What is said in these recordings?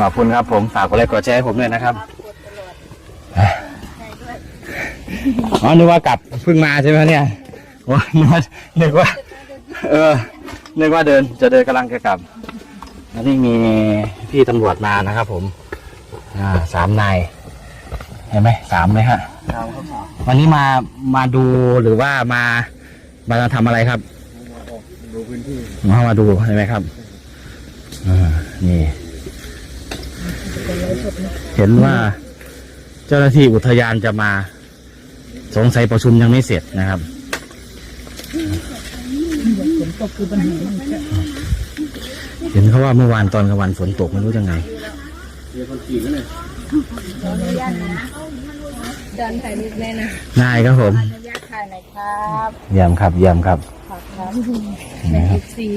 ขอบคุณครับผมฝากกดไลค์กดแชร์ให้ผมด้วยนะครับอ๋อนึกว่ากลับเพิ่งมาใช่ไหมเนี่ยว่านึกว่านึกว่า เออนึกว่าเดินจะเดินกำลังจะกลับอันนี้มีพี่ตำรวจมานะครับ ผม อ่าสามนายเห็นไหมสามเลยฮะวันนี้มามาดูหรือว่ามามาทำอะไรครับ ดูพื้นที่มามาดูใช่ไหมครับอ่านี่ เห็นว่าเจ้าหน้าที่อุทยานจะมา สงสัยประชุมยังไม่เสร็จนะครับฝนตกคือปัญหามันแค่เห็นเขาว่าเมื่อวานตอนกลางวันฝนตกไม่รู้ยังไงเดี๋ยวคนขี่นั่นเลยเดินถ่ายรูปแม่นะนายครับผมอนุญาตถ่ายหน่อยครับเยี่ยมครับเยี่ยมครับขอบครับในเอฟซี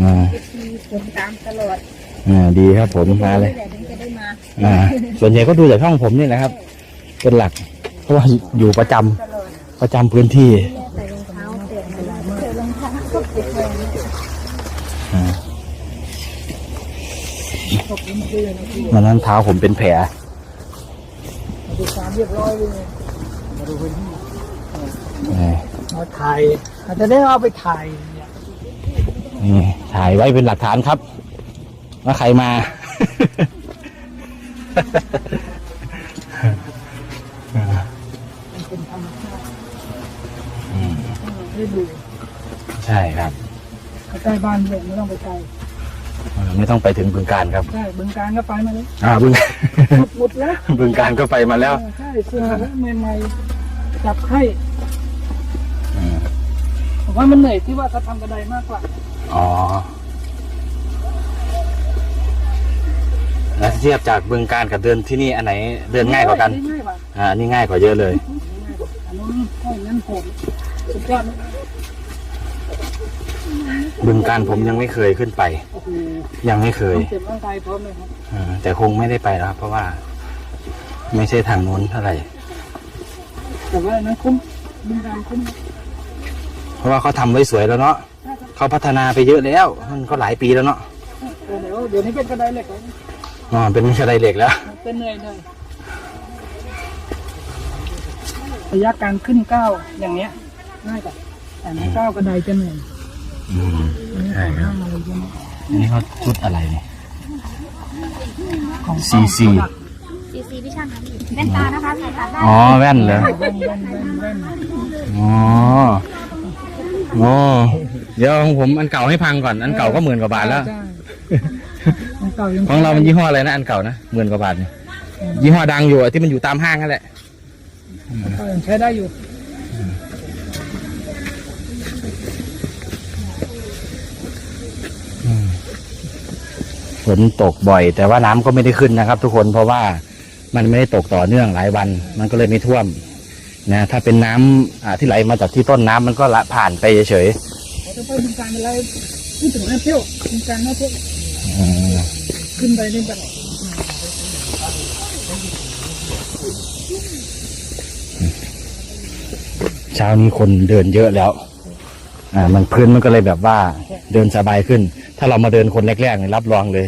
อ่าเอฟซีคนตามตลอดอ่าดีครับผมมาเลย นี่แหละถึงจะได้มาอ่า ส่วนใหญ่ก็ดูจากช่องผมนี่แหละครับ เป็นหลัก เพราะว่าอยู่ประจำตลอดประจำพื้นที่ใส่รองเท้าเปลี่ยนอะไรมาใส่รองเท้าก็เปลี่ยนเลยอ่าตกลงคืนนะพี่วันนั้นเท้าผมเป็นแผล ดูความเรียบร้อยเลยมาดูพื้นที่อ่ามาถ่ายอาจจะได้เอาไปถ่ายเนี่ยนี่ถ่ายไว้เป็นหลักฐานครับ ว่าใครมา มันเป็นธรรมชาติได้ดูใช่ครับใกล้บ้านเลยไม่ต้องไปไกลเออไม่ต้องไปถึงบึงการครับ ใช่บึงการก็ไปมาเลยอ่าบึง หมดหมดแล้วบึงการก็ไปมาแล้วใช่เสื้อใหม่ๆจับไข้อืมผมว่ามันเหนื่อยที่ว่าเขาทำกระไดมากกว่า อ๋อ ทียบจากบึงการกับเดินที่นี่อันไหนเดินง่ายกว่ากัน ง่ายกว่าอ่าอันนี่ง่ายกว่าเยอะเลย ง่ายกว่าอันนู้นใช่นั่นผมสุดยอดนะบึงการผมยังไม่เคยขึ้นไป โอ้โหยังไม่เคยต้องเจ็บร่างกายพร้อมเลยครับอ่าแต่คงไม่ได้ไปแล้วครับ เพราะว่า ไม่ใช่ทางโน้นเท่าไหร่ แต่ว่านั้นคุ้มบึงการคุ้มเพราะว่าเขาทำไว้สวยแล้วเนาะเขาพัฒนาไปเยอะแล้ว มันก็หลายปีแล้วเนาะเดี๋ยวเดี๋ยวนี้เป็นกระไดเหล็กแล้ว อ๋อเป็นกระไดเหล็กแล้ว เป็นเหนื่อยเลยระยะการขึ้นก้าวอย่างเงี้ยง่ายกว่าแต่ไม่ก้าวกระไดจะเหนื่อยอืมใช่ครับทำอะไรจะเหนื่อยอันนี้เขาชุดอะไรเนี่ยของซีซีซีซีพี่ช่างคะพี่แว่นตานะคะพี่ตัดได้อ๋อแว่นเหรอแว่นแว่นแว่นแว่นอ๋อโอ้เดี๋ยวของผมอันเก่าให้พังก่อน อันเก่าก็หมื่นกว่าบาทแล้วใช่ของ เก่ายังของเรามันยี่ห้ออะไรนะอันเก่านะหมื่นกว่าบาทเนี่ยยี่ห้อดังอยู่อะที่มันอยู่ตามห้างนั่นแหละเก่ายังใช้ได้อยู่ฝนตกบ่อย แต่ว่าน้ำก็ไม่ได้ขึ้นนะครับ ทุกคนเพราะว่ามันไม่ได้ตกต่อเนื่องหลายวัน มันก็เลยไม่ท่วมนะถ้าเป็นน้ำอ่าที่ไหลมาจากที่ต้นน้ำมันก็ละผ่านไปเฉยเขาจะไปบึงการอะไรพูดถึงน่าเที่ยวบึงการน่าเที่ยวๆอืม ขึ้นไปนี่แบบเช้านี้คนเดินเยอะแล้ว อ่า มันพื้นมันก็เลยแบบว่า เดินสบายขึ้น ถ้าเรามาเดินคนแรกๆเนี่ยรับรองเลย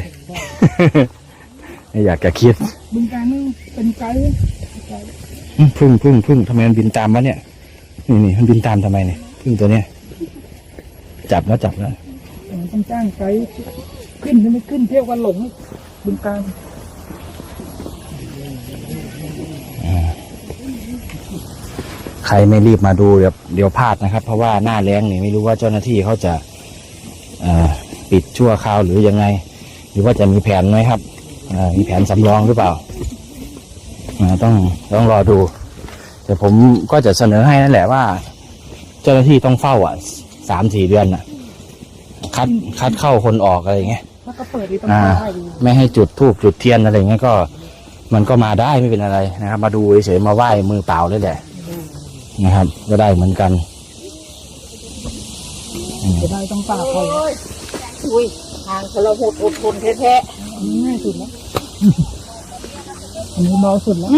ไม่อยากจะคิดบึงการนี่เป็นไกด์ไกด์อืมพึ่งพึ่งพึ่งทำไมมันบินตามวะเนี่ย นี่นี่มันบินตามทำไมเนี่ยพึ่งตัวเนี้ยจับแล้วจับแล้วต้องจ้างไกด์ขึ้นหรือไม่ขึ้นเที่ยวกันหลง บึงการใครไม่รีบมาดูเดี๋ยวเดี๋ยวพลาดนะครับ เพราะว่าหน้าแรงนี่ไม่รู้ว่าเจ้าหน้าที่เขาจะปิดชั่วคราวหรือยังไง หรือว่าจะมีแผนไหมครับมีแผนสำรองหรือเปล่าอ่าต้องต้องรอดู แต่ผมก็จะเสนอให้นั่นแหละว่า เจ้าหน้าที่ต้องเฝ้าอะสามสี่เดือนอะ คัดคัดเข้าคนออกอะไรอย่างเงี้ย แล้วก็เปิดดีต้องอ่า ได้ดีไม่ให้จุดทูบจุดเทียนอะไรอย่างเงี้ยก็ มันก็มาได้ไม่เป็นอะไรนะครับ มาดูเฉยๆมาไหว้มือเปล่าเลยแหละนะครับ ก็ได้เหมือนกันจะได้ต้องป่าไปอุ้ยทางเราหดอดทนแท้อันนี้ง่ายสุดแล้วอันนี้เบาสุดแล้ว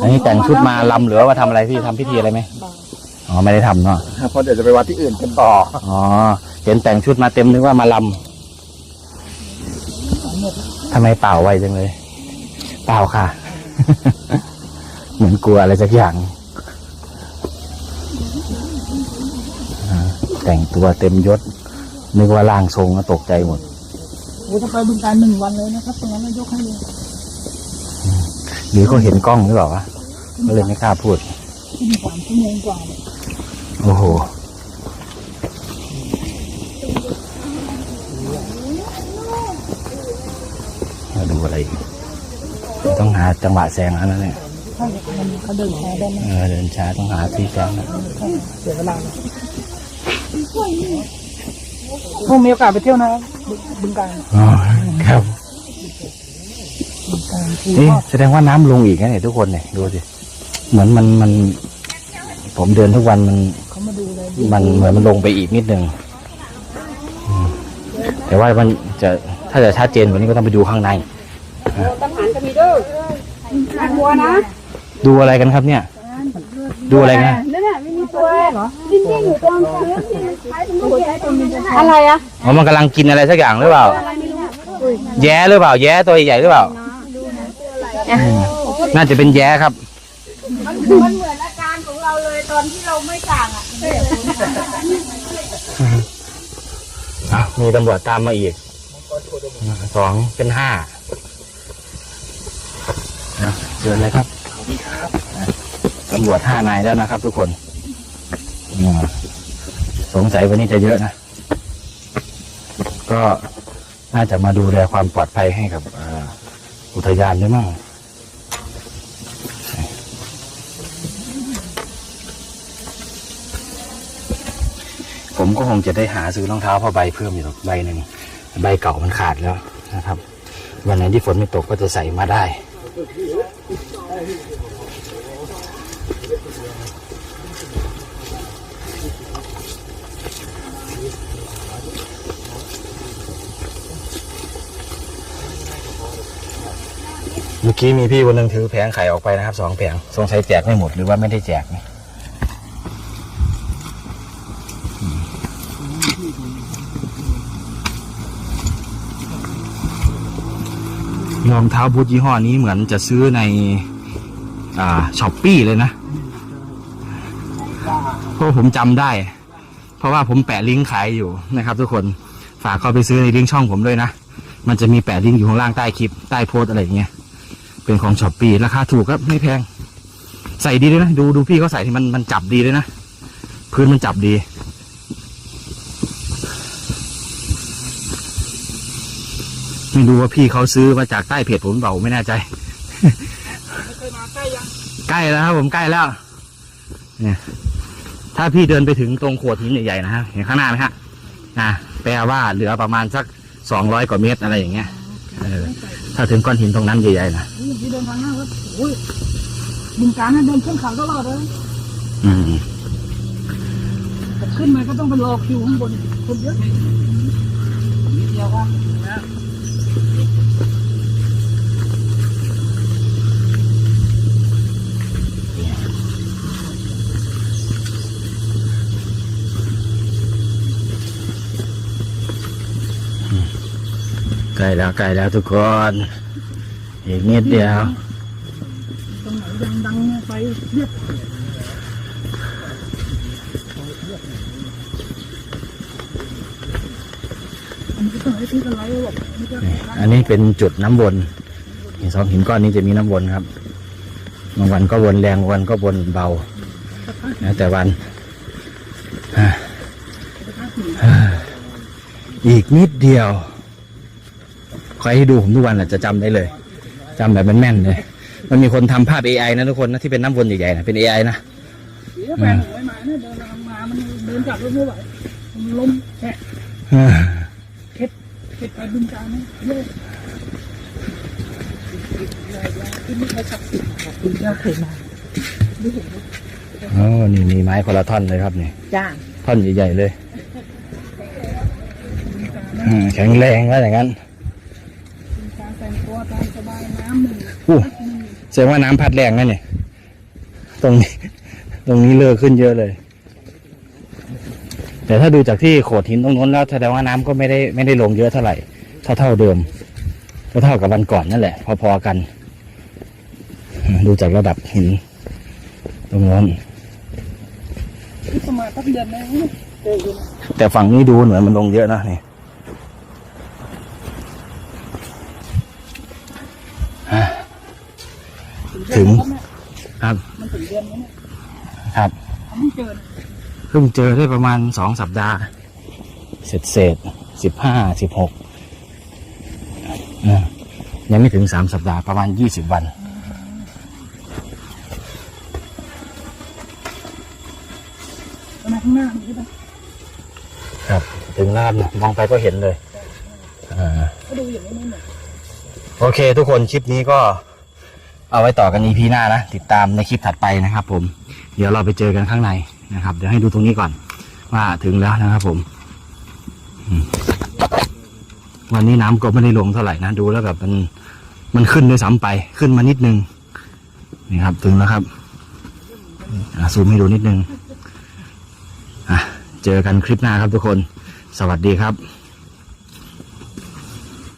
อันนี้แต่งชุดมาลำหรือว่าทำอะไรพี่ทำพิธีอะไรไหมอ๋อไม่ได้ทำเนาะเพราะเดี๋ยวจะไปวัดที่อื่นกันต่ออ๋อเห็นแต่งชุดมาเต็มนึกว่ามาลหมดแล้ว ทำไมเปล่าไวจังเลย เปล่าค่ะ เหมือนกลัวอะไรสักอย่างอ่าแต่งตัวเต็มยศ นึกว่าร่างทรงก็ตกใจหมดโอ้ถ้าไปบึงการหนึ่งวันเลยนะครับตรงนั้นนายกให้เลยหรือเขาเห็นกล้องหรือเปล่าวะก็เลยไม่กล้าพูดขึ้นสามชั่วโมงกว่าเนี่ยโอ้โห ดูอะไรอีกต้องหาจังหวะแซงอันนั้นเนี่ยถ้ามันเขาเดินแชร์ได้ไหมเออเดินช้าต้องหาที่แซงนะเสียเวลาเลยพวกมีโอกาสไปเที่ยวนะครับบึงบึงการอ๋อครับบึงการคือนี่ว่าแสดงว่าน้ำลงอีกนะเนี่ยทุกคนเนี่ยดูสิเหมือนมันมัน ผมเดินทุกวันมันเขามาดูเลยมันเหมือนมันลงไปอีกนิดนึงอืมแต่ว่ามันจะถ้าจะชัดเจนกว่านี้ก็ต้องไปดูข้างใน ทหารก็มีเด้อทหารวัวนะดูอะไรกันครับเนี่ย ดูอะไรกันนั่นน่ะไม่มีตัวเหรอดิ้นดิ้นอยู่ตรงพื้นอะไรอะอ๋อมันกำลังกินอะไรสักอย่างหรือเปล่า แย้หรือเปล่า แย้ตัวใหญ่หรือเปล่าอืมน่าจะเป็นแย้ครับ มันเหมือนอาการของเราเลยตอนที่เราไม่สั่งอะอะมีตำรวจตามมาอีกสองเป็นห้านะ เชิญเลยครับตำรวจห้านายแล้วนะครับทุกคนสงสัยวันนี้จะเยอะนะ ก็น่าจะมาดูแลความปลอดภัยให้กับอุทยานด้วยมั้งผมก็คงจะได้หาซื้อรองเท้าผ้าใบเพิ่มอีกใบหนึ่งใบเก่ามันขาดแล้วนะครับ วันไหนที่ฝนไม่ตกก็จะใส่มาได้ เมื่อกี้มีพี่คนหนึ่งถือแผงไข่ออกไปนะครับสองแผงสงสัยแจกไม่หมดหรือว่าไม่ได้แจกน รองเท้าบูทยี่ห้อนี้เหมือนจะซื้อในอ่าช้อปปี้เลยนะเพราะผมจำได้ เพราะว่าผมแปะลิงก์ขายอยู่นะครับ ทุกคนฝากเข้าไปซื้อในลิงก์ช่องผมด้วยนะ มันจะมีแปะลิงก์อยู่ข้างล่างใต้คลิปใต้โพสอะไรอย่างเงี้ยเป็นของช้อปปี้ราคาถูกครับไม่แพง ใส่ดีเลยนะ ดูดูพี่เขาใส่ที่มันมันจับดีเลยนะ พื้นมันจับดี ไม่รู้ว่าพี่เขาซื้อมาจากใต้เพจผมเปล่าไม่แน่ใจเคยมาใกล้ยังใกล้แล้วครับผมใกล้แล้ว เนี่ย ถ้าพี่เดินไปถึงตรงโขดหินใหญ่ๆนะฮะเห็นข้างหน้าไหมฮะอ่าแปลว่าเหลือประมาณสักสองร้อยกว่าเมตรอะไรอย่างเงี้ยเออถ้าถึงก้อนหินตรงนั้นใหญ่ๆนะนี่ที่เดินทางหน้าครับโอ้ยบึงการน่ะเดินขึ้นเขาตลอดเลยอืมแต่ขึ้นมาก็ต้องไปรอคิวข้างบนคนเยอะนิดเดียวครับนะ ใกล้แล้วใกล้แล้วทุกคน อีกนิดเดียวตรงไหนยังดังไปเรียบ อันนี้ก็ต้องให้ที่กันไลฟ์บอกไม่ใช่นี่อันนี้เป็นจุดน้ำวนนี่สองหินก้อนนี้จะมีน้ำวนครับบางวันก็วนแรงบางวันก็วนเบาแล้วแต่วันอะอะอีกนิดเดียวใครที่ดูผมทุกวันอาจจะจำได้เลยจำแบบแม่นๆเลยมันมีคนทำภาพ AI นะทุกคนนะที่เป็นน้ำวนใหญ่ๆนะเป็น AI นะเสียแฟนผมไม่มาเนี่ยเดินทางมามันเดินกลับรถไม่ไหวมันล้มแฉะอ่าเข็ดไปบึงการนะเยอะที่ไม่เคยสักสิบขอบคุณเจ้าเคยมาอ๋อนี่มีไม้คนละท่อนเลยครับนี่จ้าท่อนใหญ่ๆเลยอืมแข็งแรงว่าอย่างนั้นการแต่งตัวตามสบายน้ำหนึ่งอู้แสดงว่าน้ำพัดแรงนะเนี่ยตรงนี้ ตรงนี้เลอะขึ้นเยอะเลย แต่ถ้าดูจากที่โขดหินตรงนู้นแล้วแสดงว่าน้ำก็ไม่ได้ไม่ได้ลงเยอะเท่าไหร่ เท่าเท่าเดิมก็เท่ากับวันก่อนนั่นแหละ พอๆกัน ดูจากระดับหิน ตรงโน้นที่ประมาณสักเดือนนึงเนี่ยเจออยู่นะแต่ฝั่งนี้ดูเหมือนมันลงเยอะนะนี่อะถึงครับ มันถึงเดือนนี้เนี่ยครับเขาไม่เจอนะ เพิ่งเจอได้ประมาณสองสัปดาห์เศษเศษสิบห้าสิบหกยังไม่ถึงสามสัปดาห์ประมาณยี่สิบวันประมาณข้างหน้ามีใช่ไหมครับ ถึงแล้วครับเนี่ยมองไปก็เห็นเลยอ่าก็ดูอย่างนี้ไม่เหมือนโอเค ทุกคนคลิปนี้ก็เอาไว้ต่อกัน EP หน้านะ ติดตามในคลิปถัดไปนะครับผม เดี๋ยวเราไปเจอกันข้างใน นะครับ เดี๋ยวให้ดูตรงนี้ก่อน ว่าถึงแล้วนะครับ ผมวันนี้น้ำก็ไม่ได้ลงเท่าไหร่นะดูแล้วแบบมันมันขึ้นด้วยซ้ำไปขึ้นมานิดนึงนี่ครับ ถึงแล้วครับซูมให้ดูนิดนึงอะเจอกันคลิปหน้าครับทุกคน สวัสดีครับ